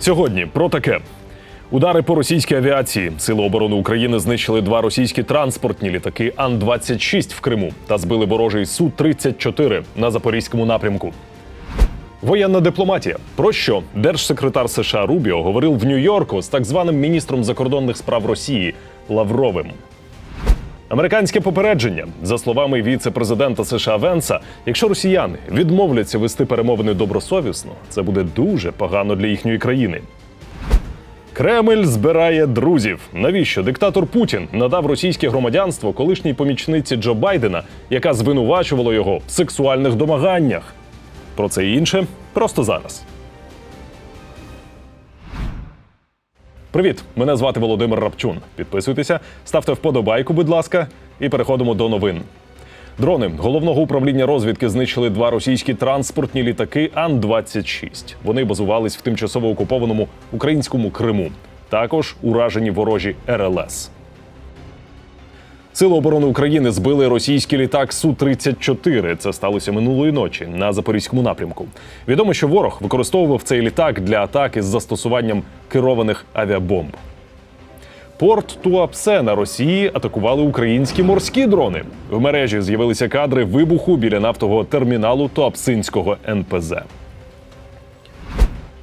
Сьогодні про таке. Удари по російській авіації. Сили оборони України знищили два російські транспортні літаки Ан-26 в Криму та збили ворожий Су-34 на запорізькому напрямку. Воєнна дипломатія. Про що держсекретар США Рубіо говорив в Нью-Йорку з так званим міністром закордонних справ Росії Лавровим. Американське попередження за словами віце-президента США Венса, якщо росіяни відмовляться вести перемовини добросовісно, це буде дуже погано для їхньої країни. Кремль збирає друзів. Навіщо диктатор Путін надав російське громадянство колишній помічниці Джо Байдена, яка звинувачувала його в сексуальних домаганнях? Про це і інше просто зараз. Привіт! Мене звати Володимир Рапчун. Підписуйтеся, ставте вподобайку, будь ласка, і переходимо до новин. Дрони головного управління розвідки знищили два російські транспортні літаки Ан-26. Вони базувались в тимчасово окупованому українському Криму. Також уражені ворожі РЛС. Сили оборони України збили російський літак Су-34. Це сталося минулої ночі на запорізькому напрямку. Відомо, що ворог використовував цей літак для атаки з застосуванням керованих авіабомб. Порт Туапсе на Росії атакували українські морські дрони. В мережі з'явилися кадри вибуху біля нафтового терміналу Туапсинського НПЗ.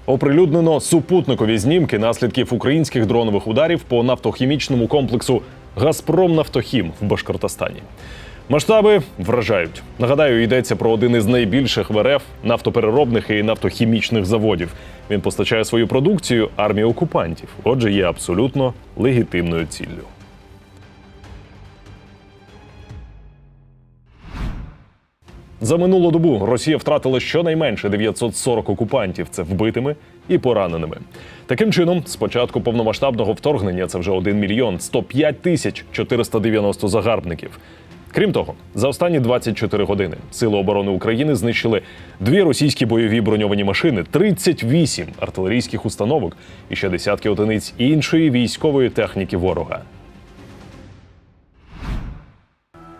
Оприлюднено супутникові знімки наслідків українських дронових ударів по нафтохімічному комплексу Газпром Нафтохім в Башкортостані. Масштаби вражають. Нагадаю, йдеться про один із найбільших в РФ нафтопереробних і нафтохімічних заводів. Він постачає свою продукцію армії окупантів, отже, є абсолютно легітимною ціллю. За минулу добу Росія втратила щонайменше 940 окупантів. Це вбитими і пораненими. Таким чином, з початку повномасштабного вторгнення це вже 1 мільйон 105 тисяч 490 загарбників. Крім того, за останні 24 години Сили оборони України знищили дві російські бойові броньовані машини, 38 артилерійських установок і ще десятки одиниць іншої військової техніки ворога.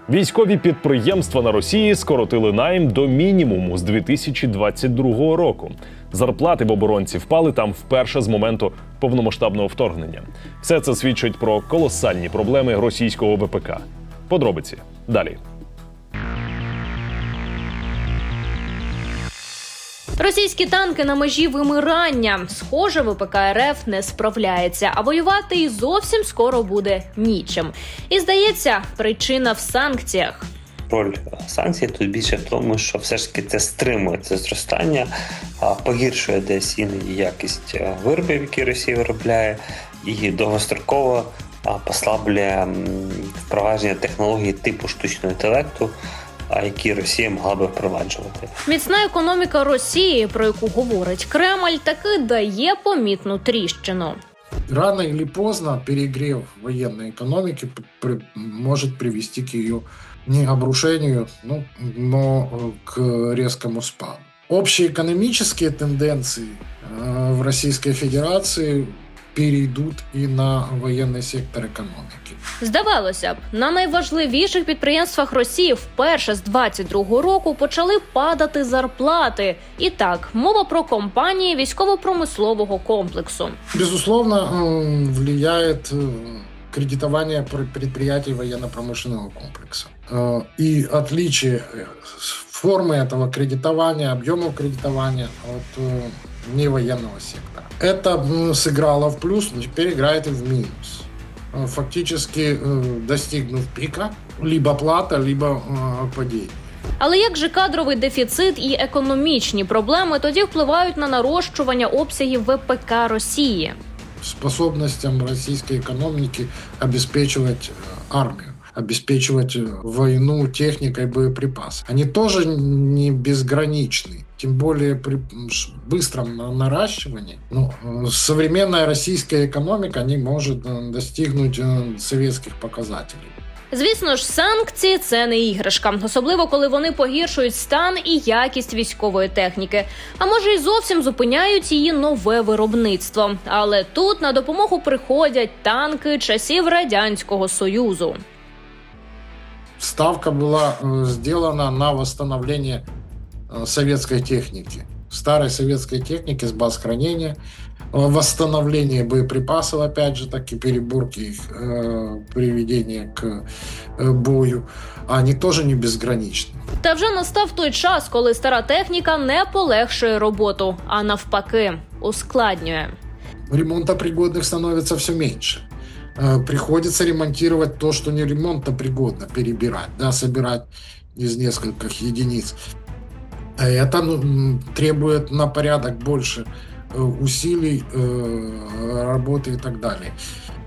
Військові підприємства на Росії скоротили найм до мінімуму з 2022 року. Зарплати в оборонці впали там вперше з моменту повномасштабного вторгнення. Все це свідчить про колосальні проблеми російського ВПК. Подробиці далі. Російські танки на межі вимирання. Схоже, ВПК РФ не справляється, а воювати і зовсім скоро буде нічим. І здається, причина в санкціях. Роль санкцій тут більше в тому, що все ж таки це стримує це зростання, погіршує десь іноді якість е, виробів, які Росія виробляє, і довгостроково послаблює впровадження технологій типу штучного інтелекту, які Росія могла би впроваджувати. Міцна економіка Росії, про яку говорить Кремль, таки дає помітну тріщину. Рано или поздно перегрев военной экономики п- при- может привести к ее не обрушению, ну, но э, к резкому спаду. Общие экономические тенденции э, в Российской Федерации перейдут и на военный сектор экономики. Здавалося б, на найважливіших підприємствах Росії вперше з 22-го року почали падати зарплати. І так, мова про компанії військово-промислового комплексу. Безусловно, э, влияет э, кредитование пр- предприятий военно-промышленного комплекса. Э, И отличие э, с- формы этого кредитования, объемов кредитования от э, невоенного сектора. Это м, сыграло в плюс, но теперь играет и в минус. Э, Фактически э, достигнув пика, либо плата, либо э, падение. Але як же кадровий дефіцит і економічні проблеми тоді впливають на нарощування обсягів ВПК Росії? способностям российской экономики обеспечивать э, армию, обеспечивать э, войну техникой, боеприпасами. Они тоже не безграничны. Тем более при м, ш- быстром на- наращивании. Ну, э, современная российская экономика не может э, достигнуть э, советских показателей. Звісно ж, санкції це не іграшка, особливо коли вони погіршують стан і якість військової техніки. А може, й зовсім зупиняють її нове виробництво. Але тут на допомогу приходять танки часів радянського союзу. Ставка была э, сделана на восстановление э, советской техники. старой советской техники с баз хранения, э, восстановление боеприпасов, опять же, так и переборки их, э, приведение к э, бою, они тоже не безграничны. Та вже настав той час, коли стара техніка не полегшує роботу, а навпаки, ускладнює. ремонтопригодных становится все меньше. Э, Приходится ремонтировать то, что не ремонтопригодно, перебирать, да, собирать из нескольких единиц. А Это ну, м, требует на порядок больше э, усилий, э, работы и так далее.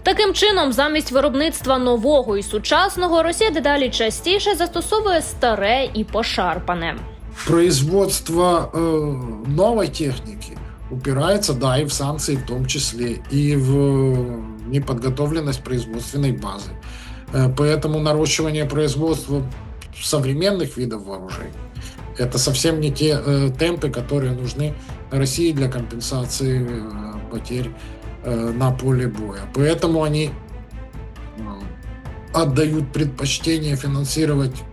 Таким чином, замість виробництва нового і сучасного, Росія дедалі частіше застосовує старе і пошарпане. Производство э, новой техники упирается, да, и в санкции в том числе, и в э, неподготовленность производственной базы. Э, Поэтому наращивание производства современных видов вооружений это совсем не те э, темпы, которые нужны России для компенсации э, потерь э, на поле боя. Поэтому они э, отдают предпочтение финансировать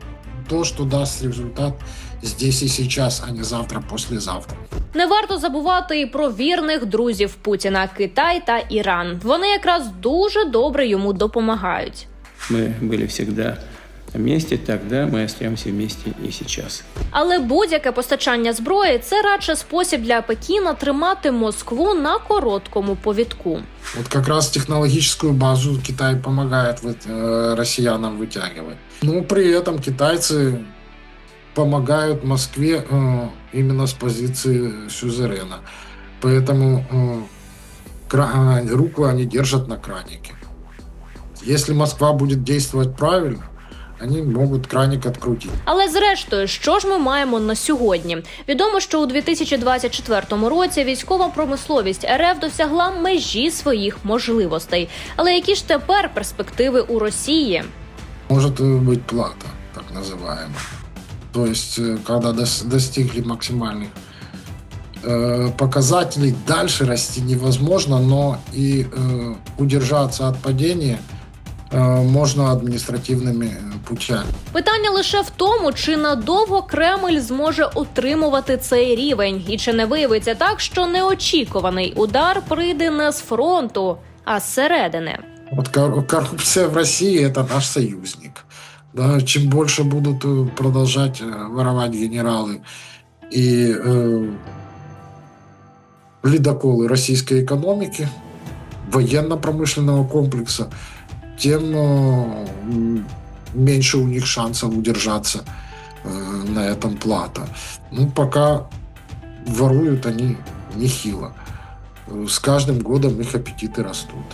то, что даст результат здесь и сейчас, а не завтра, послезавтра. Не варто забувати і про вірних друзів Путіна Китай та Іран. Вони якраз дуже добре йому допомагають. Мы были всегда вместе, тогда мы остаемся вместе и сейчас. Але будь-яке постачання зброї це радше спосіб для Пекіна тримати Москву на короткому повідку. Вот как раз технологическую базу Китай помогает вот, э, россиянам вытягивать. Но при этом китайцы помогают Москве э, именно с позиции сюзерена. Поэтому э, кра- э, руку они держат на кранике. Если Москва будет действовать правильно, они могут краник открутить. Але зрештою, що ж ми маємо на сьогодні? Відомо, що у 2024 році військова промисловість РФ досягла межі своїх можливостей. Але які ж тепер перспективи у Росії? Может э, быть плата, так называемая. То есть, э, когда дос- достигли максимальных э, показателей, дальше расти невозможно, но и э, удержаться от падения э, можно административными э, путями. Питання лише в тому, чи надовго Кремль зможе утримувати цей рівень, і чи не виявиться так, що неочікуваний удар прийде не з фронту, а зсередини. Вот кор- коррупция в России это наш союзник. Да, чем больше будут э, продолжать э, воровать генералы и э, ледоколы российской экономики, военно-промышленного комплекса, тем э, м, меньше у них шансов удержаться э, на этом плато. Ну, пока воруют они нехило. Э, С каждым годом их аппетиты растут.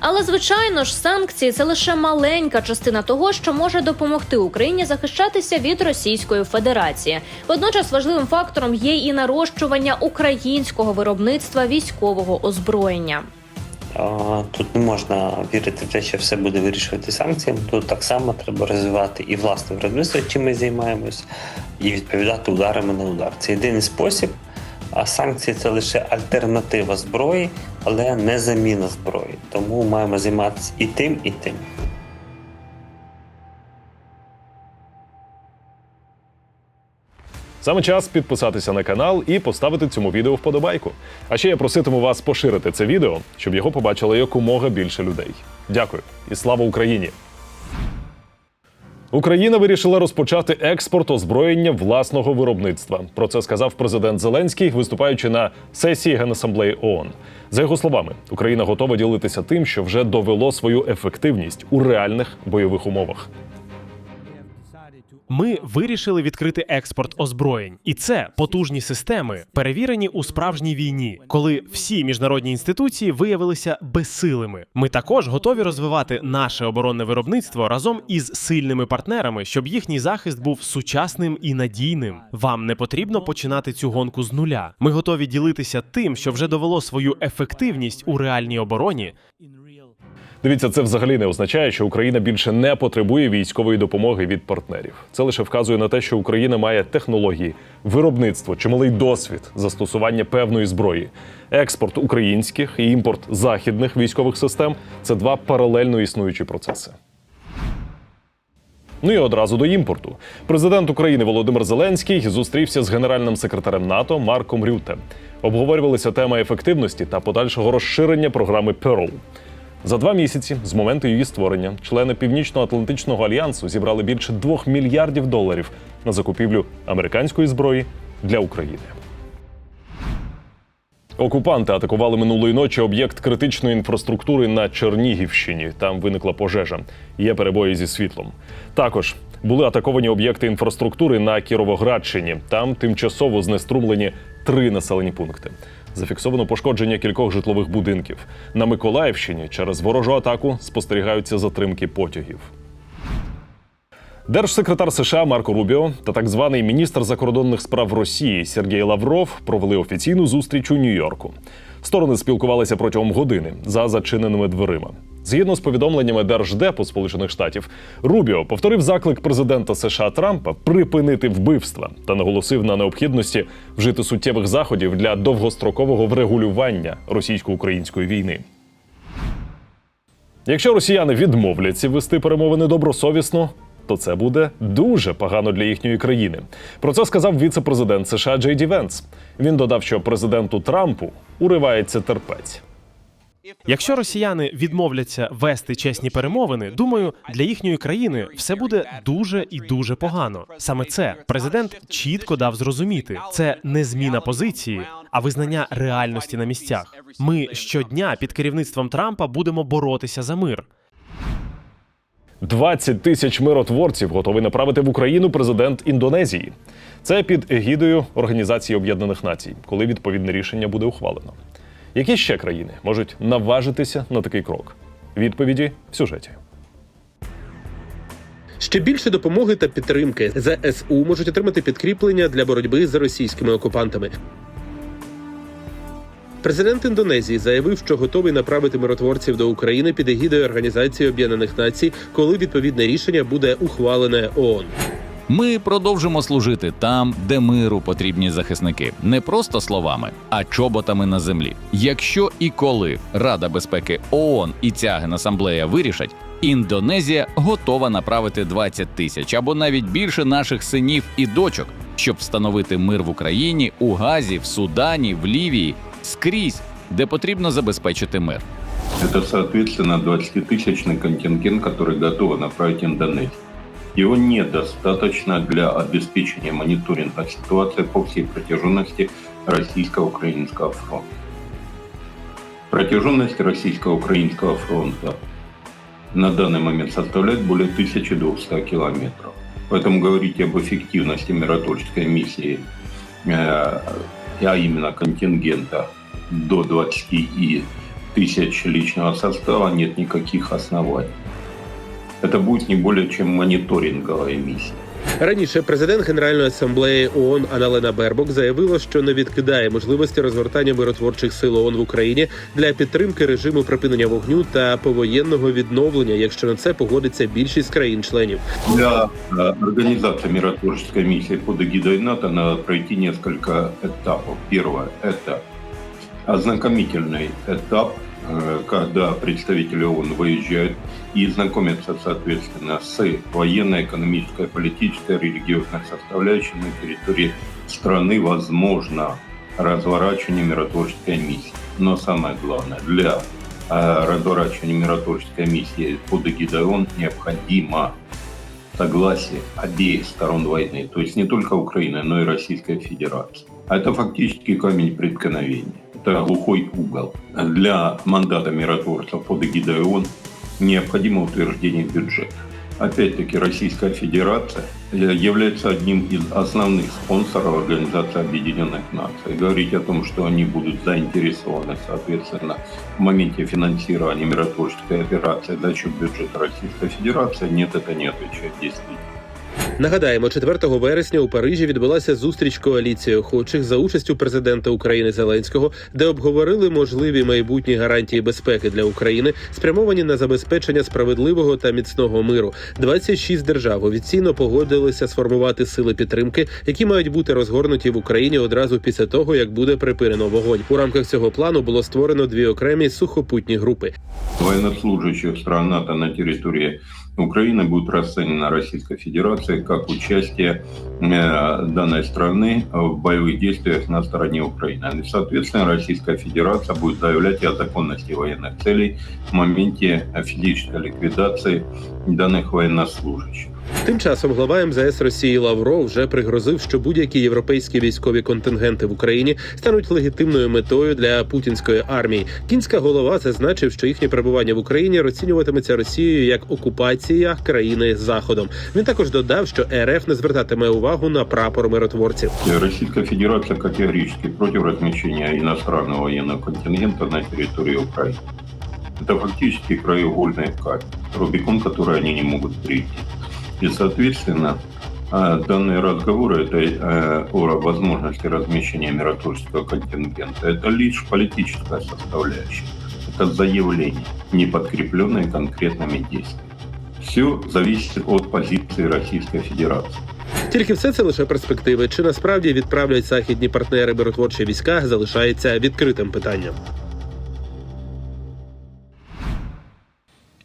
Але звичайно ж, санкції це лише маленька частина того, що може допомогти Україні захищатися від Російської Федерації. Водночас важливим фактором є і нарощування українського виробництва військового озброєння. Тут не можна вірити в те, що все буде вирішувати санкціями. Тут так само треба розвивати і власне виробництво, чим ми займаємось, і відповідати ударами на удар. Це єдиний спосіб. А санкції це лише альтернатива зброї, але не заміна зброї. Тому маємо займатися і тим, і тим. Саме час підписатися на канал і поставити цьому відео вподобайку. А ще я проситиму вас поширити це відео, щоб його побачило якомога більше людей. Дякую і слава Україні! Україна вирішила розпочати експорт озброєння власного виробництва. Про це сказав президент Зеленський, виступаючи на сесії Генасамблеї ООН. За його словами, Україна готова ділитися тим, що вже довело свою ефективність у реальних бойових умовах. Ми вирішили відкрити експорт озброєнь, і це потужні системи, перевірені у справжній війні, коли всі міжнародні інституції виявилися безсилими. Ми також готові розвивати наше оборонне виробництво разом із сильними партнерами, щоб їхній захист був сучасним і надійним. Вам не потрібно починати цю гонку з нуля. Ми готові ділитися тим, що вже довело свою ефективність у реальній обороні, Дивіться, це взагалі не означає, що Україна більше не потребує військової допомоги від партнерів. Це лише вказує на те, що Україна має технології, виробництво, чималий досвід застосування певної зброї. Експорт українських і імпорт західних військових систем це два паралельно існуючі процеси. Ну і одразу до імпорту. Президент України Володимир Зеленський зустрівся з генеральним секретарем НАТО Марком Рюте. Обговорювалися тема ефективності та подальшого розширення програми Pearl. За два місяці з моменту її створення члени Північно-Атлантичного альянсу зібрали більше двох мільярдів доларів на закупівлю американської зброї для України. Окупанти атакували минулої ночі об'єкт критичної інфраструктури на Чернігівщині. Там виникла пожежа. Є перебої зі світлом. Також були атаковані об'єкти інфраструктури на Кіровоградщині. Там тимчасово знеструмлені три населені пункти. Зафіксовано пошкодження кількох житлових будинків. На Миколаївщині через ворожу атаку спостерігаються затримки потягів. Держсекретар США Марко Рубіо та так званий міністр закордонних справ Росії Сергій Лавров провели офіційну зустріч у Нью-Йорку. Сторони спілкувалися протягом години за зачиненими дверима. Згідно з повідомленнями Держдепу Сполучених Штатів, Рубіо повторив заклик президента США Трампа припинити вбивства та наголосив на необхідності вжити суттєвих заходів для довгострокового врегулювання російсько-української війни. Якщо росіяни відмовляться вести перемовини добросовісно, то це буде дуже погано для їхньої країни. Про це сказав віце-президент США Джей Ді Венс. Він додав, що президенту Трампу уривається терпець. Якщо росіяни відмовляться вести чесні перемовини, думаю, для їхньої країни все буде дуже і дуже погано. Саме це президент чітко дав зрозуміти. Це не зміна позиції, а визнання реальності на місцях. Ми щодня під керівництвом Трампа будемо боротися за мир. 20 тисяч миротворців готовий направити в Україну президент Індонезії. Це під егідою Організації Об'єднаних Націй, коли відповідне рішення буде ухвалено. Які ще країни можуть наважитися на такий крок? Відповіді в сюжеті. Ще більше допомоги та підтримки ЗСУ можуть отримати підкріплення для боротьби з російськими окупантами. Президент Індонезії заявив, що готовий направити миротворців до України під егідою Організації Об'єднаних Націй, коли відповідне рішення буде ухвалене ООН. Ми продовжимо служити там, де миру потрібні захисники, не просто словами, а чоботами на землі. Якщо і коли Рада безпеки ООН і ця генасамблея вирішать, Індонезія готова направити 20 тисяч або навіть більше наших синів і дочок, щоб встановити мир в Україні, у Газі, в Судані, в Лівії, скрізь, де потрібно забезпечити мир. Это, соответственно, 20-тысячный контингент, который готовы направить Индонезии. Его недостаточно для обеспечения мониторинга ситуации по всей протяженности российско-украинского фронта. Протяженность российско-украинского фронта на данный момент составляет более 1200 километров. Поэтому говорить об эффективности миротворческой миссии, э, а именно контингента до 20 и тысяч личного состава нет никаких оснований. Это будет не более чем мониторинговая миссия. Раніше президент Генеральної асамблеї ООН Аналена Бербок заявила, що не відкидає можливості розгортання миротворчих сил ООН в Україні для підтримки режиму припинення вогню та повоєнного відновлення, якщо на це погодиться більшість країн-членів. Для э, организации миротворческой миссии под эгидой НАТО надо пройти несколько этапов. Первое – это ознакомительный этап, э, когда представители ООН выезжают и знакомятся, соответственно, с военной, экономической, политической, религиозной составляющей на территории страны, возможно, разворачивание миротворческой миссии. Но самое главное, для э, разворачивания миротворческой миссии под эгидой ООН необходимо согласие обеих сторон войны, то есть не только Украины, но и Российской Федерации. А это фактически камень преткновения. Это глухой угол. Для мандата миротворцев под эгидой ООН необходимо утверждение бюджета. Опять-таки Российская Федерация э, является одним из основных спонсоров Организации Объединенных Наций. Говорить о том, что они будут заинтересованы, соответственно, в моменте финансирования миротворческой операции за счет бюджета Российской Федерации, нет, это не отвечает действительно. Нагадаємо, 4 вересня у Парижі відбулася зустріч коаліції охочих за участю президента України Зеленського, де обговорили можливі майбутні гарантії безпеки для України, спрямовані на забезпечення справедливого та міцного миру. 26 держав офіційно погодилися сформувати сили підтримки, які мають бути розгорнуті в Україні одразу після того, як буде припинено вогонь. У рамках цього плану було створено дві окремі сухопутні групи. Военнослужащих стран НАТО на территории Украина будет расценена Российской Федерацией как участие э, данной страны в боевых действиях на стороне Украины. И, соответственно, Российская Федерация будет заявлять о законности военных целей в моменте физической ликвидации данных военнослужащих. Тим часом глава МЗС Росії Лавров вже пригрозив, що будь-які європейські військові контингенти в Україні стануть легітимною метою для путінської армії. Кінська голова зазначив, що їхнє перебування в Україні розцінюватиметься Росією як окупація країни заходом. Він також додав, що РФ не звертатиме увагу на прапор миротворців. Российская Федерация категорически против размещения иностранного военного контингента на территории Украины. Это фактически краеугольный камень, Рубикон, который они не могут прийти. И, соответственно, а, данные разговоры это, э, о возможности размещения миротворческого контингента это лишь политическая составляющая. Это заявление, не подкрепленное конкретными действиями. Все зависит от позиции Российской Федерации. Тільки все це лише перспективи. Чи насправді відправлять західні партнери миротворчі війська, залишається відкритим питанням.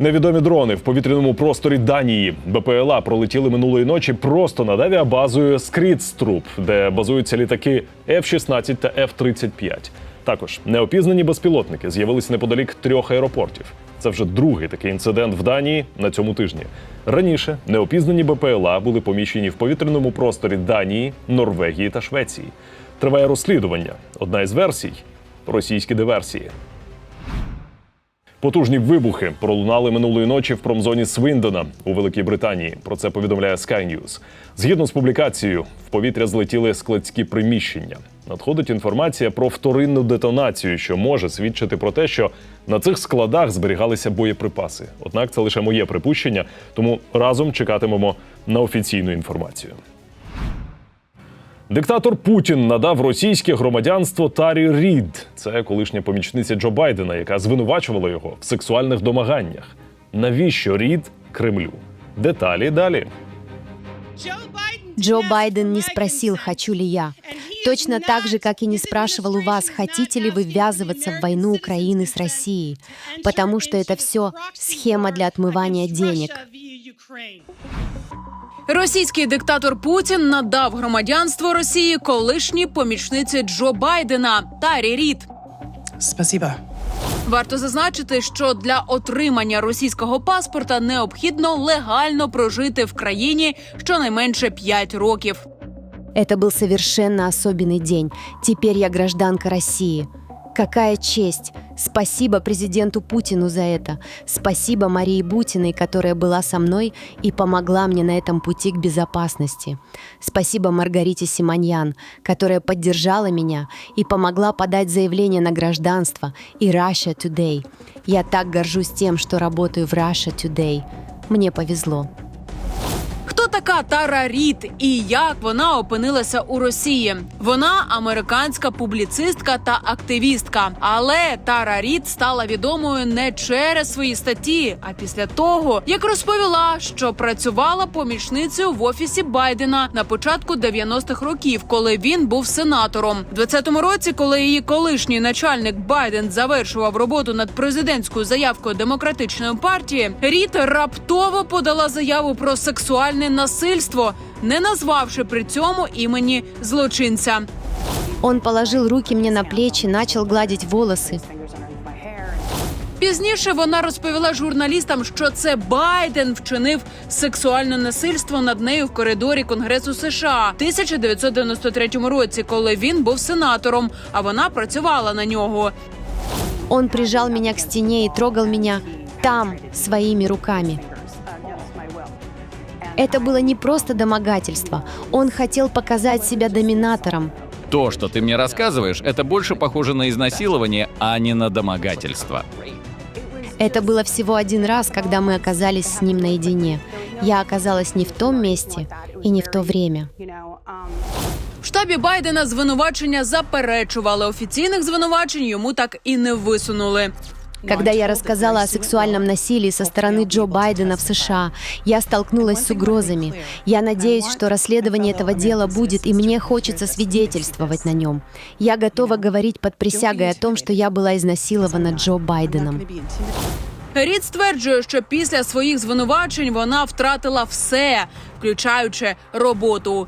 Невідомі дрони в повітряному просторі Данії БПЛА пролетіли минулої ночі просто над авіабазою Скрідструп, де базуються літаки F-16 та F-35. Також неопізнані безпілотники з'явилися неподалік трьох аеропортів. Це вже другий такий інцидент в Данії на цьому тижні. Раніше неопізнані БПЛА були поміщені в повітряному просторі Данії, Норвегії та Швеції. Триває розслідування. Одна із версій російські диверсії. Потужні вибухи пролунали минулої ночі в промзоні Свиндона у Великій Британії. Про це повідомляє Sky News. Згідно з публікацією, в повітря злетіли складські приміщення. Надходить інформація про вторинну детонацію, що може свідчити про те, що на цих складах зберігалися боєприпаси. Однак це лише моє припущення, тому разом чекатимемо на офіційну інформацію. Диктатор Путін надав російське громадянство Тарі Рід. Це колишня помічниця Джо Байдена, яка звинувачувала його в сексуальних домаганнях. Навіщо Рід Кремлю? Деталі далі. Джо Байден не спросил, хочу ли я. Точно так же, как и не спрашивал у вас, хотите ли вы ввязываться в войну Украины с Россией. Потому что это все схема для отмывания денег. Російський диктатор Путін надав громадянство Росії колишній помічниці Джо Байдена Тарі Рід. Спасибо. Варто зазначити, що для отримання російського паспорта необхідно легально прожити в країні щонайменше 5 років. Это был совершенно особенный день. Теперь я гражданка России. Какая честь! Спасибо президенту Путину за это. Спасибо Марии Бутиной, которая была со мной и помогла мне на этом пути к безопасности. Спасибо Маргарите Симоньян, которая поддержала меня и помогла подать заявление на гражданство и Russia Today. Я так горжусь тем, что работаю в Russia Today. Мне повезло. Така Тара Рід і як вона опинилася у Росії? Вона американська публіцистка та активістка. Але Тара Рід стала відомою не через свої статті, а після того, як розповіла, що працювала помічницею в офісі Байдена на початку 90-х років, коли він був сенатором. У 20-му році, коли її колишній начальник Байден завершував роботу над президентською заявкою демократичної партії, Рід раптово подала заяву про сексуальне насильство, не назвавши при цьому імені злочинця. Он положил руки мне на плечи, начал гладить волосы. Пізніше вона розповіла журналістам, що це Байден вчинив сексуальне насильство над нею в коридорі Конгресу США в 1993 році, коли він був сенатором, а вона працювала на нього. Он прижал меня к стене и трогал меня там своими руками. Это было не просто домогательство. Он хотел показать себя доминатором. То, что ты мне рассказываешь, это больше похоже на изнасилование, а не на домогательство. Это было всего один раз, когда мы оказались с ним наедине. Я оказалась не в том месте и не в то время. В штабі Байдена звинувачення заперечували. Офіційних звинувачень йому так і не висунули. Когда я рассказала о сексуальном насилии со стороны Джо Байдена в США, я столкнулась с угрозами. Я надеюсь, что расследование этого дела будет, и мне хочется свидетельствовать на нем. Я готова говорить под присягой о том, что я была изнасилована Джо Байденом. Рід стверджує, що після своїх звинувачень вона втратила все, включаючи роботу.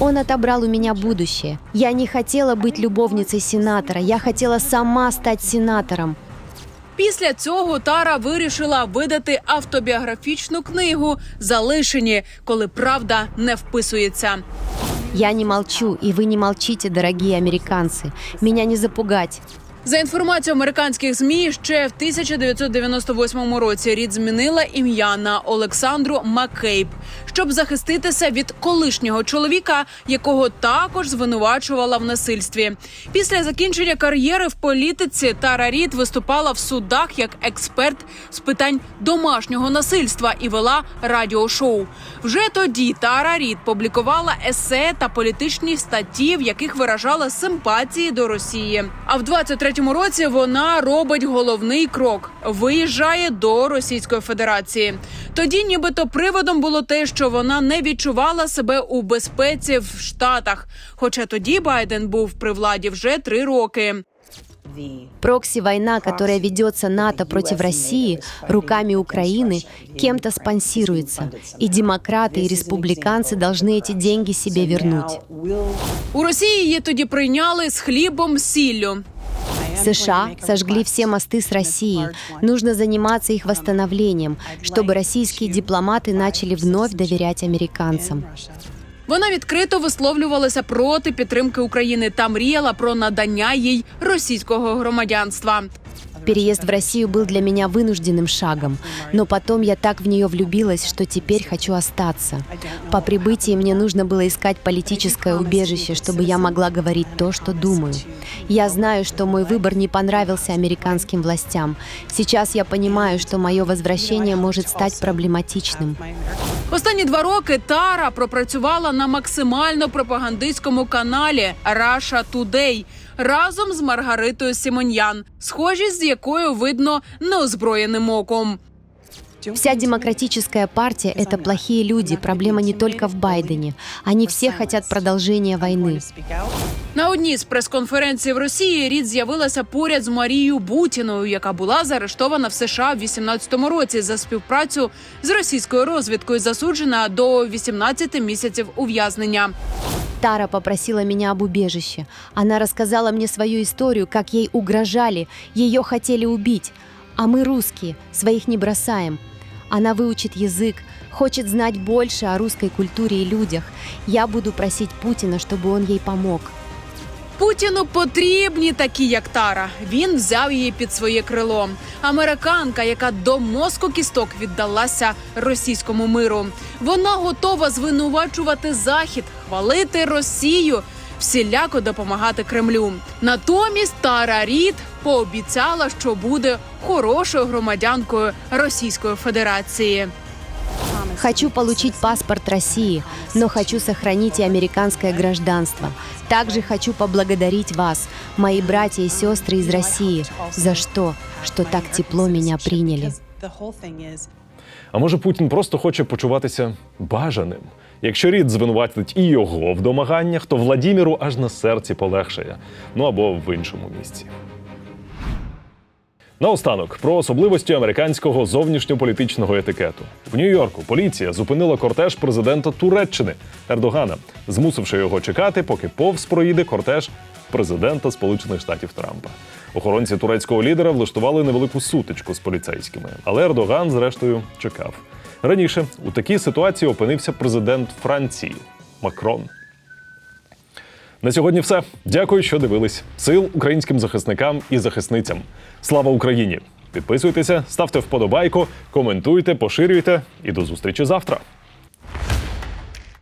Он отобрал у меня будущее. Я не хотела быть любовницей сенатора, я хотела сама стать сенатором. Після цього Тара вирішила видати автобіографічну книгу Залишені, коли правда не вписується. Я не молчу, и вы не молчите, дорогие американцы. Меня не запугать. За інформацією американських змі, ще в 1998 році Рід змінила ім'я на Олександру Маккейб, щоб захиститися від колишнього чоловіка, якого також звинувачувала в насильстві. Після закінчення кар'єри в політиці Тара Рід виступала в судах як експерт з питань домашнього насильства і вела радіошоу. Вже тоді Тара Рід публікувала есе та політичні статті, в яких виражала симпатії до Росії. А в 23-му році вона робить головний крок: виїжджає до Російської Федерації. Тоді, нібито, приводом було те, що вона не відчувала себе у безпеці в Штатах. Хоча тоді Байден був при владі вже три роки. Прокси-война, которая ведется НАТО против России руками Украины, кем-то спонсируется. И демократы, и республиканцы должны эти деньги себе вернуть. У Росії її тоді прийняли з хлібом сіллю. США сожгли все мосты с Россией. Нужно заниматься их восстановлением, чтобы российские дипломаты начали вновь доверять американцам. Вона відкрито висловлювалася проти підтримки України та мріяла про надання їй російського громадянства. Переезд в Россию был для меня вынужденным шагом, но потом я так в нее влюбилась, что теперь хочу остаться. По прибытии мне нужно было искать политическое убежище, чтобы я могла говорить то, что думаю. Я знаю, что мой выбор не понравился американским властям. Сейчас я понимаю, что мое возвращение может стать проблематичным. Останні два роки Тара пропрацювала на максимально пропагандистському каналі Russia Today разом з Маргаритою Сімоньян, схожість з якою видно неозброєним оком. Вся демократическая партия — это плохие люди. Проблема не только в Байдене. Они все хотят продолжения войны. На одній з прес-конференцій в Росії Рід з'явилася поряд з Марією Бутіною, яка була заарештована в США в 18-му році за співпрацю з російською розвідкою, засуджена до 18 місяців ув'язнення. Тара попросила меня об убежище. Она рассказала мне свою историю, как ей угрожали, ее хотели убить. А мы русские, своих не бросаем. Она выучит язык, хочет знать больше о русской культуре и людях. Я буду просить Путина, чтобы он ей помог. Путіну потрібні такі, як Тара. Він взяв її під своє крило. Американка, яка до мозку кісток віддалася російському миру. Вона готова звинувачувати Захід, хвалити Росію, всіляко допомагати Кремлю. Натомість Тара Рід пообіцяла, що буде хорошою громадянкою Російської Федерації. Хочу получить паспорт России, но хочу сохранить и американское гражданство. Также хочу поблагодарить вас, мои братья и сестры из России, за что, что так тепло меня приняли. А може Путін просто хоче почуватися бажаним? Якщо рід звинуватить і його в домаганнях, то Владіміру аж на серці полегшає. Ну або в іншому місці. Наостанок про особливості американського зовнішньополітичного етикету в Нью-Йорку. Поліція зупинила кортеж президента Туреччини Ердогана, змусивши його чекати, поки повз проїде кортеж президента Сполучених Штатів Трампа. Охоронці турецького лідера влаштували невелику сутичку з поліцейськими, але Ердоган, зрештою, чекав. Раніше у такій ситуації опинився президент Франції Макрон. На сьогодні все. Дякую, що дивились. Сил українським захисникам і захисницям. Слава Україні! Підписуйтеся, ставте вподобайку, коментуйте, поширюйте і до зустрічі завтра.